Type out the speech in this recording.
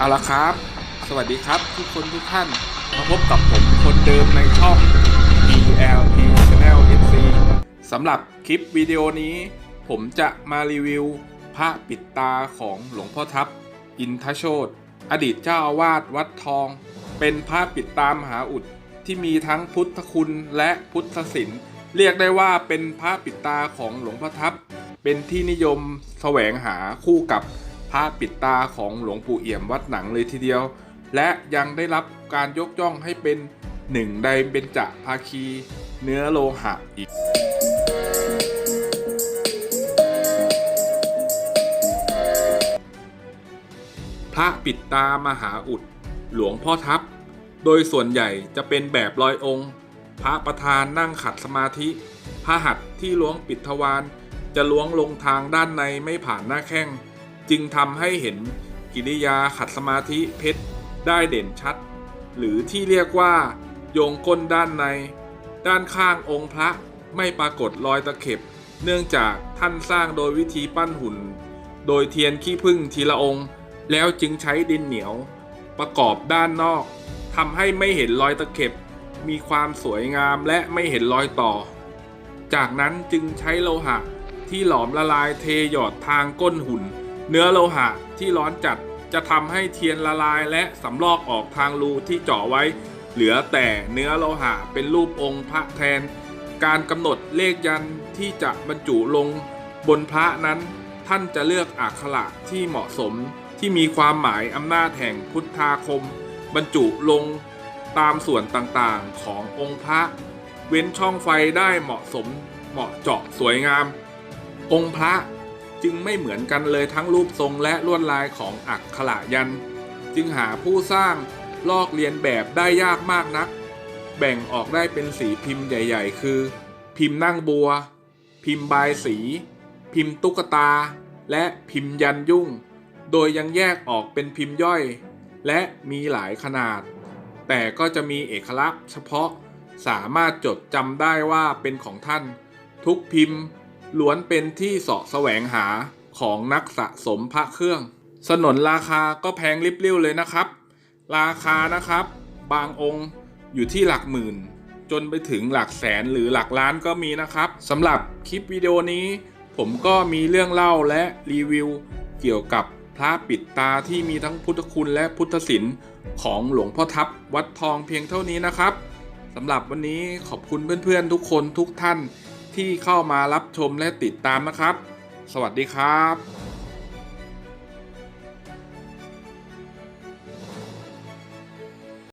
เอาละครับ สวัสดีครับทุกคนทุกท่าน มาพบกับผมคนเดิมในช่อง ELP Channel FC สำหรับคลิปวิดีโอนี้ ผมจะมารีวิว พระปิดตาของหลวงพ่อทับ อินทโชตอดีตเจ้าอาวาสวัดทอง เป็นพระปิดตามหาอุดที่มีทั้งพุทธคุณและพุทธศิลป์เรียกได้ว่าเป็นพระปิดตาของหลวงพ่อทับ เป็นที่นิยมแสวงหาคู่กับ พระปิดตาของหลวงปู่เอี่ยมวัดหนังเลยทีเดียว และยังได้รับการยกย่องให้เป็นหนึ่งในเบญจภาคี เนื้อโลหะอีกพระปิดตามหาอุด หลวงพ่อทับโดยส่วนใหญ่จะเป็นแบบลอยองค์ พระประธานนั่งขัดสมาธิ พระหัตถ์ที่ล้วงปิดทวารจะล้วงลงทางด้านในไม่ผ่านหน้าแข้ง จึงทำให้เห็นกิริยาขัดสมาธิเพชรได้เด่นชัด หรือที่เรียกว่า โยงก้นด้านใน ด้านข้างองค์พระไม่ปรากฏรอยตะเข็บ เนื่องจากท่านสร้างโดยวิธีปั้นหุ่น โดยเทียนขี้ผึ้งทีละองค์ แล้วจึงใช้ดินเหนียว ประกอบด้านนอกทำให้ไม่เห็นรอยตะเข็บ มีความสวยงามและไม่เห็นรอยต่อ จากนั้นจึงใช้โลหะที่หลอมละลายเทหยอดทางก้นหุ่น เนื้อโลหะที่ร้อนจัดจะทำให้เทียนละลายและสำลอกออกทางรูที่เจาะไว้ เหลือแต่เนื้อโลหะเป็นรูปองค์พระแทน การกำหนดเลขยันที่จะบรรจุลงบนพระนั้น ท่านจะเลือกอักขระที่เหมาะสมที่มีความหมายอำนาจแห่งพุทธาคม บรรจุลงตามส่วนต่างๆขององค์พระ เว้นช่องไฟได้เหมาะสมเหมาะเจาะสวยงาม องค์พระ จึงไม่เหมือนกันเลยทั้งรูปทรงและลวดลายของอักขระยัน จึงหาผู้สร้างลอกเลียนแบบได้ยากมากนัก แบ่งออกได้เป็นสีพิมพ์ใหญ่ ๆ คือ พิมพ์นั่งบัว พิมพ์บายสี พิมพ์ตุ๊กตา และพิมพ์ยันยุ่ง โดยยังแยกออกเป็นพิมพ์ย่อย และมีหลายขนาด แต่ก็จะมีเอกลักษณ์เฉพาะสามารถจดจำได้ว่าเป็นของท่าน ทุกพิมพ์ ล้วนเป็นที่เสาะแสวงหาของนักสะสมพระเครื่อง สนนราคาก็แพงริบเรี่ยวเลยนะครับ ราคานะครับ บางองค์อยู่ที่หลักหมื่น จนไปถึงหลักแสนหรือหลักล้านก็มีนะครับสำหรับคลิปวิดีโอนี้ ผมก็มีเรื่องเล่าและรีวิว เกี่ยวกับพระปิดตาที่มีทั้งพุทธคุณและพุทธศิลป์ของหลวงพ่อทับวัดทองเพียงเท่านี้นะครับสำหรับวันนี้ขอบคุณเพื่อนๆทุกคนทุกท่าน ที่เข้ามารับชมและติดตามนะครับ สวัสดีครับ